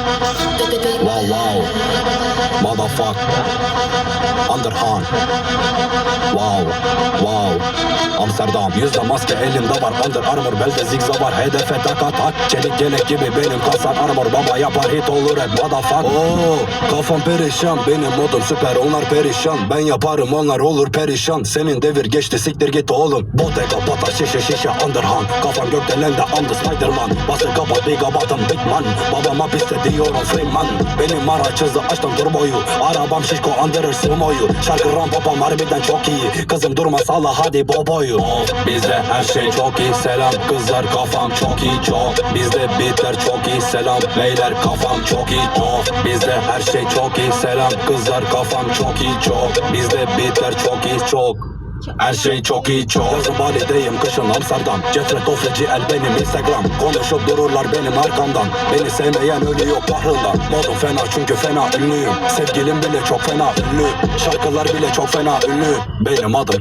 Wow wow. Motherfuck. Underhand. Wow wow Amsterdam. Yüzde maske elimde var. Under Armour belde zigza var. Hedefe tak at. At Çelik gelek gibi benim kasar armor. Baba yapar hit olur hep. Motherfuck. Oo, Kafam perişan. Benim modum süper Onlar perişan. Ben yaparım onlar olur perişan. Senin devir geçti siktir git oğlum. Bottega pata şişe şişe underhand. Kafam gökdelende andı Spiderman. Bası kapat bir kabatım big man. Babam hapiste diyorum Freeman Benim araç hızlı açtım turboyu. Arabam şişko andırır sumoyu. Şarkı ram papam harbiden çok iyi. Kızım durma salla hadi boboyu Of bizde her şey çok iyi. Selam kızlar kafam çok iyi çok. Bizde beatler çok iyi. Selam beyler kafam çok iyi çok. Bizde her şey çok iyi. Selam kızlar kafam çok iyi çok. Bizde beatler çok iyi çok. Her şey çok iyi çok. Yazın Bali'deyim kışın Amsterdam. Cetret ofreci el benim Instagram. Konuşup dururlar benim arkamdan. Beni sevmeyen ölüyor kahrından Modum fena çünkü fena ünlüyüm. Sevgilim bile çok fena ünlü. Şarkılar bile çok fena ünlü. Benim adım